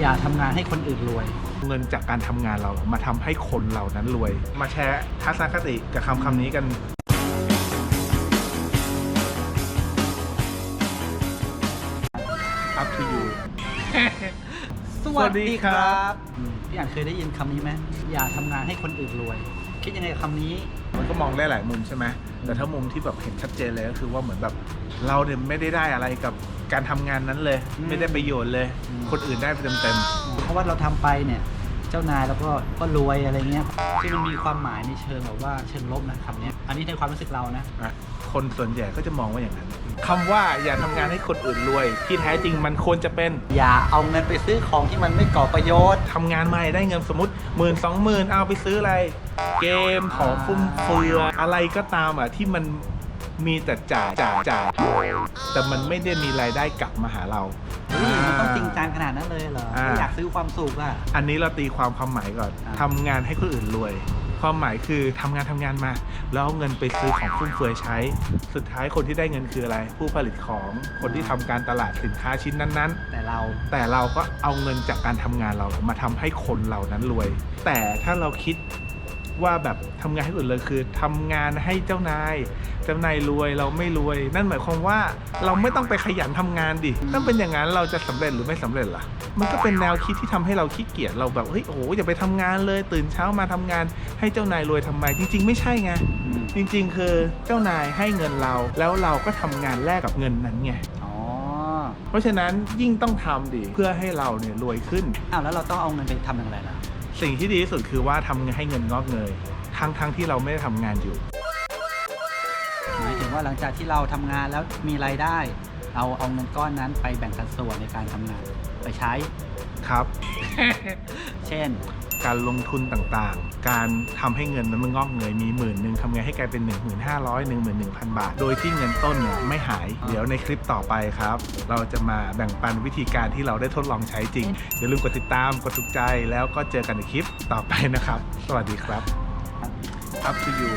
อย่าทำงานให้คนอื่นรวย เงินจากการทำงานเรามาทำให้คนเหล่านั้นรวย มาแชร์ทัศนคติกับคำคำนี้กัน up to you สวัสดีครับสวัสดีครับ อืมพี่อ่านเคยได้ยินคำนี้ไหมอย่าทำงานให้คนอื่นรวย คิดยังไงกับคำนี้ มันก็มองได้หลายมุมใช่ไหมแต่ถ้ามุมที่แบบเห็นชัดเจนเลยก็คือว่าเหมือนแบบเราเนี่ยไม่ได้ได้อะไรกับ การทำงานนั้นเลย อืม ไม่ได้ประโยชน์เลยอืมคนอื่นได้ไปเต็มเพราะว่าเราทำไปเนี่ยเจ้านายแล้วก็ก็รวยอะไรเงี้ยซึ่งมันมีความหมายในเชิงแบบว่าเชิงลบนะคำเนี้ยอันนี้ในความรู้สึกเรานะ ๆอะคนส่วนใหญ่ก็จะมองว่าอย่างนั้นคำว่าอย่าทำงานให้คนอื่นรวย ที่แท้จริงมันควรจะเป็นอย่าเอาเงินไปซื้อของที่มันไม่ก่อประโยชน์ ทำงานมาได้เงินสมมติหมื่นสองหมื่นเอาไปซื้ออะไร เกมของฟุ่มเฟือยอะไรก็ตามอะที่มัน มีแต่จ่ายจ่ายจ่ายแต่มันไม่ได้มีรายได้กลับมาหาเรา เฮ้ยมันต้องจริงจังขนาดนั้นเลยเหรออ่าถ้าอยากซื้อความสุขอะ อันนี้เราตีความความหมายก่อนอ่า ทำงานให้คนอื่นรวย ความหมายคือทำงานทำงานมาแล้วเอาเงินไปซื้อของฟุ่มเฟือยใช้ สุดท้ายคนที่ได้เงินคืออะไร ผู้ผลิตของคนที่ทำการตลาดสินค้าชิ้นนั้นๆแต่เราแต่เราก็เอาเงินจากการทำงานเรามาทำให้คนเหล่านั้นรวย แต่ถ้าเราคิด ว่าแบบทำงานให้คนอื่นเลยคือทำงานให้เจ้านาย เจ้านายรวยเราไม่รวย นั่นหมายความว่าเราไม่ต้องไปขยันทำงานดิถ้าเป็นอย่างนั้นเราจะสำเร็จหรือไม่สำเร็จล่ะ มันก็เป็นแนวคิดที่ทำให้เราขี้เกียจเราแบบเฮ้ยโอ้โหอย่าไปทำงานเลย ตื่นเช้ามาทำงาน ให้เจ้านายรวยทำไมจริง ๆ ไม่ใช่ไงอืมจริง ๆ คือเจ้านายให้เงินเรา แล้วเราก็ทำงานแลกกับเงินนั้นไงอ๋อเพราะฉะนั้นยิ่งต้องทำดิเพื่อให้เราเนี่ยรวยขึ้นอ้าวแล้วเราต้องเอาเงินไปทำอย่างไรล่ะ สิ่งที่ดีที่สุดคือว่าทำให้เงินงอกเงยทั้งทั้งที่เราไม่ได้ทำงานอยู่ หมายถึงว่าหลังจากที่เราทำงานแล้วมีรายได้ เราเอาเงินก้อนนั้นไปแบ่งสัดส่วนในการทำงาน ไปใช้ ครับ เช่น การลงทุนต่างๆ การทำให้เงินนั้นมันงอกเงยมีหมื่นหนึ่งทำไงให้กลายเป็น 1 5 0 0 0 11,000 บาท โดยที่เงินต้นเนี่ยไม่หาย เดี๋ยวในคลิปต่อไปครับ เราจะมาแบ่งปันวิธีการที่เราได้ทดลองใช้จริง อย่าลืมกดติดตาม กดถูกใจ แล้วก็เจอกันในคลิปต่อไปนะครับ สวัสดีครับ up to you